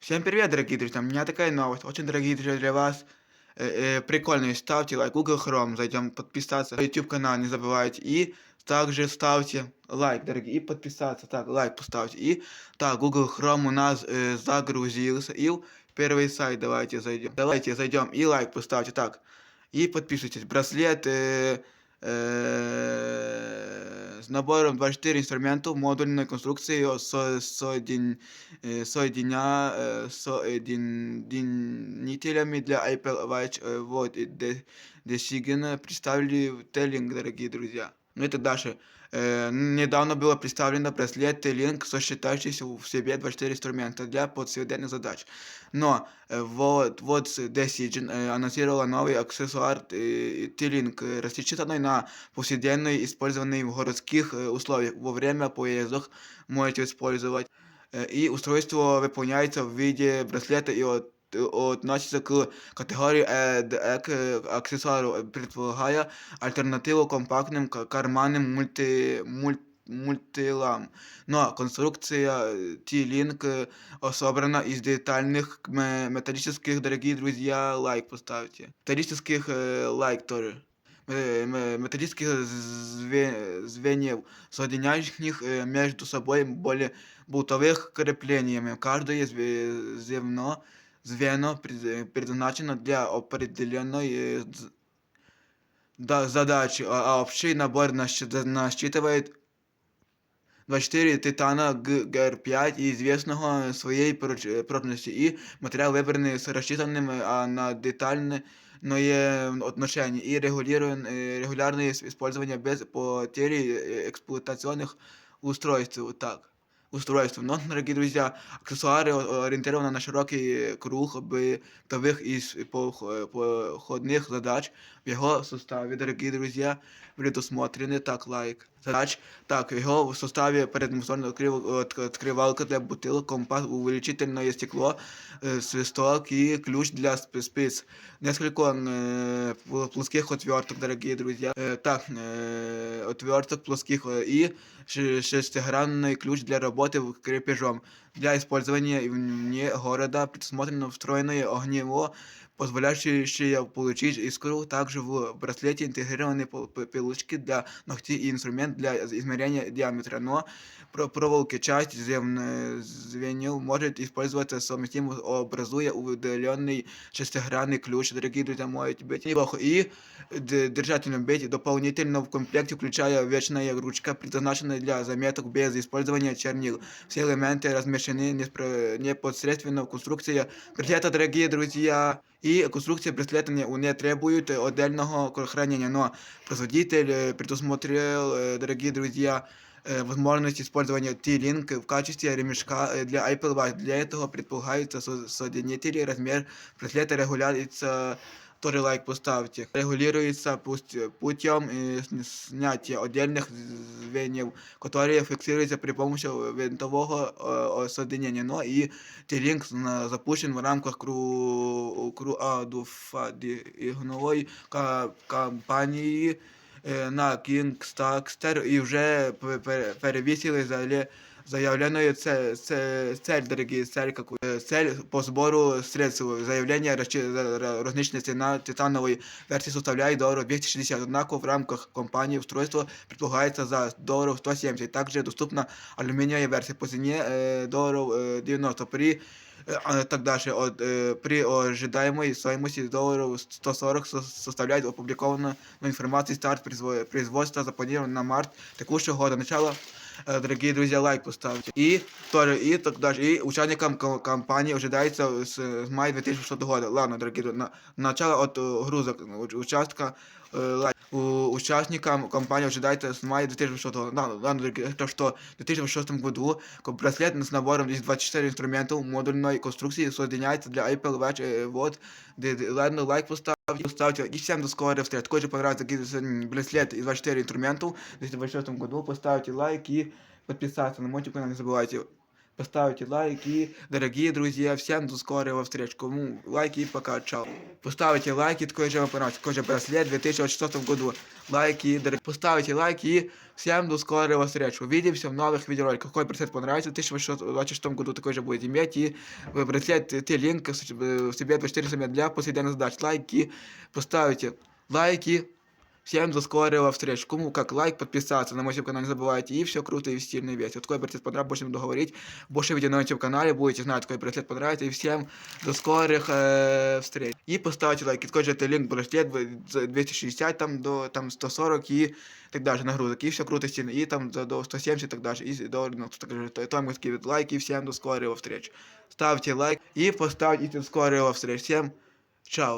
Всем привет, дорогие друзья! У меня такая новость. Очень дорогие друзья для вас. Э, э, прикольные. Ставьте лайк. Google Chrome. Зайдем подписаться. на YouTube канал не забывайте. И также ставьте лайк, дорогие. И подписаться. Так, лайк поставьте. И так, Google Chrome у нас э, загрузился. И в первый сайт давайте зайдем. Давайте зайдем и лайк поставьте. Так. И подписывайтесь. Браслет. Э, э, с набором 24 инструментов модульной конструкции со, соедин, э, соединя, э, соединителями для Apple Watch э, вот, и де- Decision представили в Telling, дорогие друзья. Ну это дальше. Э, недавно было представлено браслет T-Link, сочетающийся в себе 24 инструмента для повседневных задач. Но э, вот, вот Decision э, анонсировала новый аксессуар э, T-Link, э, рассчитанный на повседневный, использованный в городских э, условиях. Во время поездок можете использовать. Э, И устройство выполняется в виде браслета и от относится к категории EDEC аксессуару, предполагая альтернативу компактным ка- карманным мульти, муль- мультилам. Но конструкция э, T-Link э, собрана из детальных ме- металлических, дорогие друзья, лайк поставьте. Металлических э, лайк тоже. Э, ме- металлических зве- звеньев, соединяющих э, между собой более болтовых креплениями. Каждое зве- звено, звено пред- предназначено для определенной э, з- да, задачи, а а общий набор насчит- насчитывает 24 титана Г- ГР5 и известного своей проч- э, прочности и материал выбранный с рассчитанным э, а, на детальное отношение и регулируем э, регулярное ис- использование без потери э, эксплуатационных устройств. Вот так. Устройств. Но, дорогие друзья, аксессуары о- ориентированы на широкий круг бытовых и с- пох- походных задач в его составе, дорогие друзья, предусмотрены так лайк. Задач. Так, в его составе предусмотрена открыв- от- открывалка для бутылок, компас, увеличительное стекло, э, свисток и ключ для сп- спиц. Несколько э, пл- плоских отверток, дорогие друзья. Э, так, э, отверток плоских э, и ше- шестигранный ключ для работы в крепежом. Для использования вне города предусмотрено встроенное огнево, позволяющее получить искру. Также в браслете интегрированы пол- п- пилочки для ногтей и инструмент для измерения диаметра. Но про проволоки часть звен- звеньев может использоваться совместимо, образуя удаленный шестигранный ключ. Дорогие друзья, можете быть неплохо. И д- держательным быть дополнительно в комплекте, включая вечная ручка, предназначенная для заметок без использования чернил. Все элементы размещены неспро- непосредственно в конструкции браслета, дорогие друзья. И конструкция браслета не, не требует отдельного хранения, но производитель э, предусмотрел, э, дорогие друзья, э, возможность использования T-Link в качестве ремешка э, для Apple Watch. Для этого предполагается со- соединитель, размер браслета регулируется тоже лайк поставьте. Регулируется пусть, путем э, сн- снятия отдельных звеньев, которые фиксируются при помощи винтового э, э, соединения. Но и T-Link на- запущен в рамках кру, круадуфадігнової ка- кампанії е, на Kickstarter і вже пе- пе- перевісили зале- заявленную цель, цель, цель, дорогие, цель, какую, э, цель по сбору средств. Заявление расчи- за- ра- розничная цена титановой версии составляет долларов 260, однако в рамках компании устройство предполагается за долларов 170. Также доступна алюминиевая версия по цене э, долларов э, 90 при э, а, так дальше. От, э, при ожидаемой стоимости долларов 140 со- составляет опубликована информация старт произво- производства запланирован на март текущего года. Начало Э, дорогие друзья, лайк поставьте. И тоже, и так даже, и участникам ко- компании ожидается с, с мая 2006 года. Ладно, дорогие друзья, на, начало от э, грузок уч- участка э, лайк. Участникам компании ожидается с мая 2006 года. Да, то что в 2006 году браслет с набором из 24 инструментов модульной конструкции соединяется для Apple Watch. вот, д- ладно, лайк поставьте, поставьте. И всем до скорой встречи. Такой же понравился браслет из 24 инструментов в 2026 году. Поставьте лайк и подписаться на мой канал, не забывайте. поставите лайк и, дорогие друзья, всем до скорого встреч. Кому лайки и пока, чао. Поставите лайки, такой же вам понравится, такой же браслет в 2026 году. Лайки, дорогие. Поставите лайки и всем до скорого встреч. Увидимся в новых видеороликах. Какой браслет понравится в 2026 году, такой же будет иметь. И в браслет, ты линк в себе 24 часа для повседневных задач. Лайки, поставите лайки. Всем до скорого встреч. Кому как лайк, подписаться на мой YouTube канал не забывайте. И все круто и стильно и весело. Такой браслет понравился, больше не буду говорить. Больше видео на YouTube канале будете знать, какой браслет понравится. И всем до скорых э, встреч. И поставьте лайк. И такой же это линк браслет в- 260 там до там 140 и так дальше нагрузок. И все круто и стильно. И там за- до 170 и так дальше. И до ну, так же, то- там такие вот лайки. И всем до скорого встреч. Ставьте лайк и поставьте до скорого встреч. Всем чао.